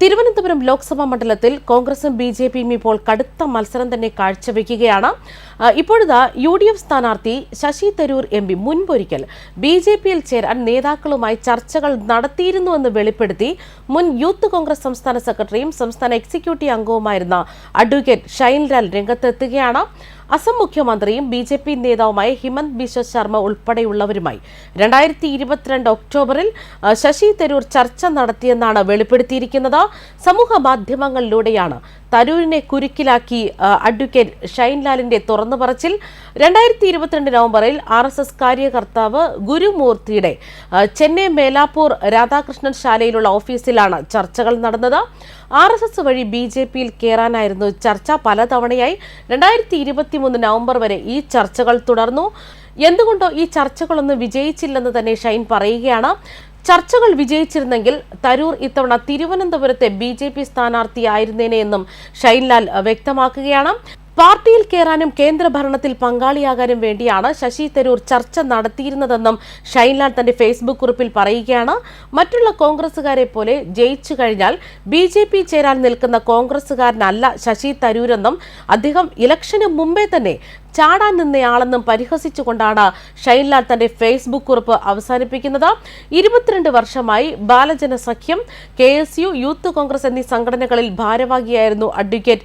തിരുവനന്തപുരം ലോക്സഭാ മണ്ഡലത്തിൽ കോൺഗ്രസും B J പിയും ഇപ്പോൾ കടുത്ത മത്സരം തന്നെ കാഴ്ചവെക്കുകയാണ്. ഇപ്പോഴത്തെ ഇപ്പോഴിതാ യു ഡി എഫ് സ്ഥാനാർത്ഥി ശശി തരൂർ എം പി മുൻപൊരിക്കൽ ബി ജെ പിയിൽ ചേരാൻ നേതാക്കളുമായി ചർച്ചകൾ നടത്തിയിരുന്നുവെന്ന് വെളിപ്പെടുത്തി മുൻ യൂത്ത് കോൺഗ്രസ് സംസ്ഥാന സെക്രട്ടറിയും സംസ്ഥാന എക്സിക്യൂട്ടീവ് അംഗവുമായിരുന്ന അഡ്വക്കേറ്റ് ഷൈൻലാൽ രംഗത്തെത്തുകയാണ്. അസം മുഖ്യമന്ത്രിയും ബി ജെ പി നേതാവുമായ ഹിമന്ത് ബിശ്വ ശർമ്മ ഉൾപ്പെടെയുള്ളവരുമായി രണ്ടായിരത്തി ഇരുപത്തിരണ്ട് ഒക്ടോബറിൽ ശശി തരൂർ ചർച്ച നടത്തിയെന്നാണ് വെളിപ്പെടുത്തിയിരിക്കുന്നത്. സമൂഹ മാധ്യമങ്ങളിലൂടെയാണ് തരൂരിനെ കുരുക്കിലാക്കി അഡ്വക്കേറ്റ് ഷൈൻലാലിന്റെ തുറന്നു പറച്ചിൽ. രണ്ടായിരത്തി ഇരുപത്തിരണ്ട് നവംബറിൽ ആർ എസ് എസ് കാര്യകർത്താവ് ഗുരുമൂർത്തിയുടെ ചെന്നൈ മേലാപ്പൂർ രാധാകൃഷ്ണൻ ശാലയിലുള്ള ഓഫീസിലാണ് ചർച്ചകൾ നടന്നത്. ആർ എസ് എസ് വഴി ബി ജെ പിയിൽ കയറാനായിരുന്നു ചർച്ച പലതവണയായി. രണ്ടായിരത്തി ഇരുപത്തി മൂന്ന് നവംബർ വരെ ഈ ചർച്ചകൾ തുടർന്നു. എന്തുകൊണ്ടോ ഈ ചർച്ചകളൊന്നും വിജയിച്ചില്ലെന്ന് തന്നെ ഷൈൻ പറയുകയാണ്. ചർച്ചകൾ വിജയിച്ചിരുന്നെങ്കിൽ തരൂർ ഇത്തവണ തിരുവനന്തപുരത്തെ ബി ജെ പി സ്ഥാനാർത്ഥിയായിരുന്നേനെ എന്നും ഷൈൻലാൽ വ്യക്തമാക്കുകയാണ്. പാർട്ടിയിൽ കയറാനും കേന്ദ്ര ഭരണത്തിൽ പങ്കാളിയാകാനും വേണ്ടിയാണ് ശശി തരൂർ ചർച്ച നടത്തിയിരുന്നതെന്നും ഷൈൻലാൽ തന്റെ ഫേസ്ബുക്ക് കുറിപ്പിൽ പറയുകയാണ്. മറ്റുള്ള കോൺഗ്രസുകാരെ പോലെ ജയിച്ചു കഴിഞ്ഞാൽ ബി ജെ പി ചേരാൻ നിൽക്കുന്ന കോൺഗ്രസുകാരനല്ല ശശി തരൂരെന്നും അദ്ദേഹം ഇലക്ഷന് മുമ്പേ തന്നെ ചാടാൻ നിന്നയാളെന്നും പരിഹസിച്ചുകൊണ്ടാണ് ഷൈൻലാൽ തന്റെ ഫേസ്ബുക്ക് കുറിപ്പ് അവസാനിപ്പിക്കുന്നത്. ഇരുപത്തിരണ്ട് വർഷമായി Balajana Sakhyam K S U youth Congress എന്നീ സംഘടനകളിൽ ഭാരവാഹിയായിരുന്നു അഡ്വക്കേറ്റ്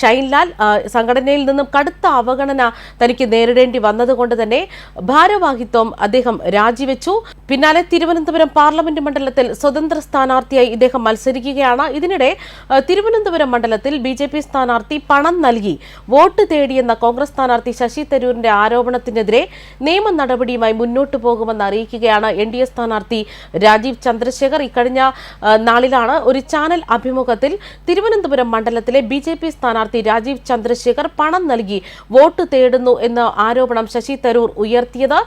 ഷൈൻലാൽ. സംഘടനയിൽ നിന്നും കടുത്ത അവഗണന തനിക്ക് നേരിടേണ്ടി വന്നതുകൊണ്ട് തന്നെ ഭാരവാഹിത്വം അദ്ദേഹം രാജിവെച്ചു. പിന്നാലെ തിരുവനന്തപുരം പാർലമെന്റ് മണ്ഡലത്തിൽ സ്വതന്ത്ര സ്ഥാനാർത്ഥിയായി ഇദ്ദേഹം മത്സരിക്കുകയാണ്. ഇതിനിടെ തിരുവനന്തപുരം മണ്ഡലത്തിൽ ബി സ്ഥാനാർത്ഥി പണം നൽകി വോട്ട് തേടിയെന്ന കോൺഗ്രസ് സ്ഥാനാർത്ഥി ശശി തരൂരിന്റെ ആരോപണത്തിനെതിരെ നിയമ നടപടിയുമായി മുന്നോട്ടു പോകുമെന്ന് അറിയിക്കുകയാണ് എൻ ഡി എ സ്ഥാനാർത്ഥി രാജീവ് ചന്ദ്രശേഖർ. ഇക്കഴിഞ്ഞ നാളിലാണ് ഒരു ചാനൽ അഭിമുഖത്തിൽ തിരുവനന്തപുരം മണ്ഡലത്തിലെ ബി ജെ പി സ്ഥാനാർത്ഥി രാജീവ് ചന്ദ്രശേഖർ പണം നൽകി വോട്ട് തേടുന്നു എന്ന ആരോപണം ശശി തരൂർ ഉയർത്തിയത്.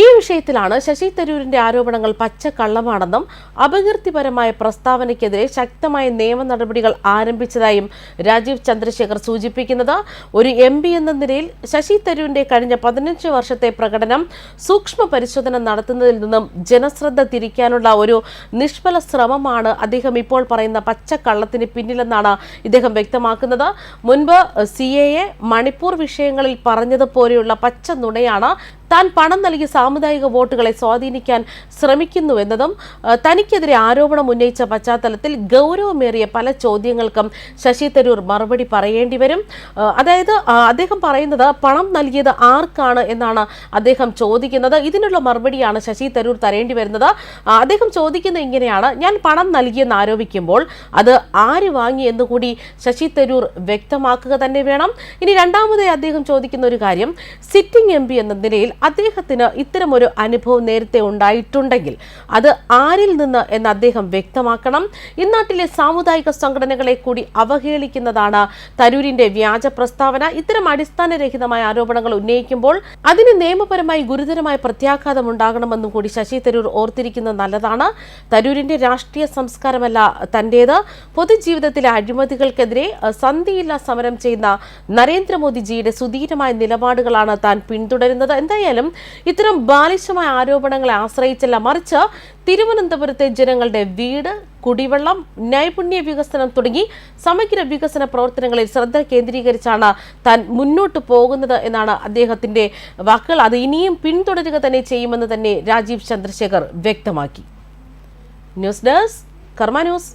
ഈ വിഷയത്തിലാണ് ശശി തരൂരിന്റെ ആരോപണങ്ങൾ പച്ചക്കള്ളമാണെന്നും അപകീർത്തിപരമായ പ്രസ്താവനയ്ക്കെതിരെ ശക്തമായ നിയമ നടപടികൾ ആരംഭിച്ചതായും രാജീവ് ചന്ദ്രശേഖർ സൂചിപ്പിക്കുന്നത്. ഒരു എം എന്ന നിലയിൽ ശശി തരൂരിന്റെ കഴിഞ്ഞ പതിനഞ്ച് വർഷത്തെ പ്രകടനം സൂക്ഷ്മ പരിശോധന നടത്തുന്നതിൽ നിന്നും ജനശ്രദ്ധ തിരിക്കാനുള്ള ഒരു നിഷ്ഫല ശ്രമമാണ് അദ്ദേഹം ഇപ്പോൾ പറയുന്ന പച്ചക്കള്ളത്തിന് പിന്നിലെന്നാണ് ഇദ്ദേഹം വ്യക്തമാക്കുന്നത്. മുൻപ് സി എ മണിപ്പൂർ വിഷയങ്ങളിൽ പറഞ്ഞതുപോലെയുള്ള പച്ച നുണയാണ് താൻ പണം നൽകി സാമുദായിക വോട്ടുകളെ സ്വാധീനിക്കാൻ ശ്രമിക്കുന്നുവെന്നതും തനിക്കെതിരെ ആരോപണം ഉന്നയിച്ച പശ്ചാത്തലത്തിൽ ഗൗരവമേറിയ പല ചോദ്യങ്ങൾക്കും ശശി തരൂർ മറുപടി പറയേണ്ടി വരും. അതായത് അദ്ദേഹം പറയുന്നത് പണം നൽകിയത് ആർക്കാണ് എന്നാണ് അദ്ദേഹം ചോദിക്കുന്നത്. ഇതിനുള്ള മറുപടിയാണ് ശശി തരൂർ തരേണ്ടി വരുന്നത്. അദ്ദേഹം ചോദിക്കുന്നത് ഇങ്ങനെയാണ് ഞാൻ പണം നൽകിയെന്ന് ആരോപിക്കുമ്പോൾ അത് ആര് വാങ്ങി എന്നുകൂടി ശശി തരൂർ വ്യക്തമാക്കുക തന്നെ വേണം. ഇനി രണ്ടാമതായി അദ്ദേഹം ചോദിക്കുന്ന ഒരു കാര്യം സിറ്റിംഗ് എം എന്ന നിലയിൽ അദ്ദേഹത്തിന് ഇത്തരമൊരു അനുഭവം നേരത്തെ ഉണ്ടായിട്ടുണ്ടെങ്കിൽ അത് ആരിൽ നിന്ന് എന്ന് അദ്ദേഹം വ്യക്തമാക്കണം. ഇന്നാട്ടിലെ സാമുദായിക സംഘടനകളെ കൂടി അവഹേളിക്കുന്നതാണ് തരൂരിന്റെ വ്യാജ പ്രസ്താവന. ഇത്തരം അടിസ്ഥാനരഹിതമായ ആരോപണങ്ങൾ ഉന്നയിക്കുമ്പോൾ അതിന് നിയമപരമായി ഗുരുതരമായ പ്രത്യാഘാതം ഉണ്ടാകണമെന്നും കൂടി ശശി തരൂർ ഓർത്തിരിക്കുന്നത് നല്ലതാണ്. തരൂരിന്റെ രാഷ്ട്രീയ സംസ്കാരമല്ല തന്റേത്. പൊതുജീവിതത്തിലെ അഴിമതികൾക്കെതിരെ സന്ധിയില്ല സമരം ചെയ്യുന്ന നരേന്ദ്രമോദിജിയുടെ സുധീരമായ നിലപാടുകളാണ് താൻ പിന്തുടരുന്നത്. എന്തായാലും ഇത്തരം ബാലിശമായ ആരോപണങ്ങളെ ആശ്രയിച്ചല്ല. മറിച്ച് തിരുവനന്തപുരത്തെ ജനങ്ങളുടെ വീട് കുടിവെള്ളം നൈപുണ്യ വികസനം തുടങ്ങി സമഗ്ര വികസന പ്രവർത്തനങ്ങളിൽ ശ്രദ്ധ കേന്ദ്രീകരിച്ചാണ് താൻ മുന്നോട്ട് പോകുന്നത് എന്നാണ് അദ്ദേഹത്തിന്റെ വാക്കുകൾ. അത് ഇനിയും പിന്തുടരുക തന്നെ ചെയ്യുമെന്ന് തന്നെ രാജീവ് ചന്ദ്രശേഖർ വ്യക്തമാക്കി. News desk Karma news.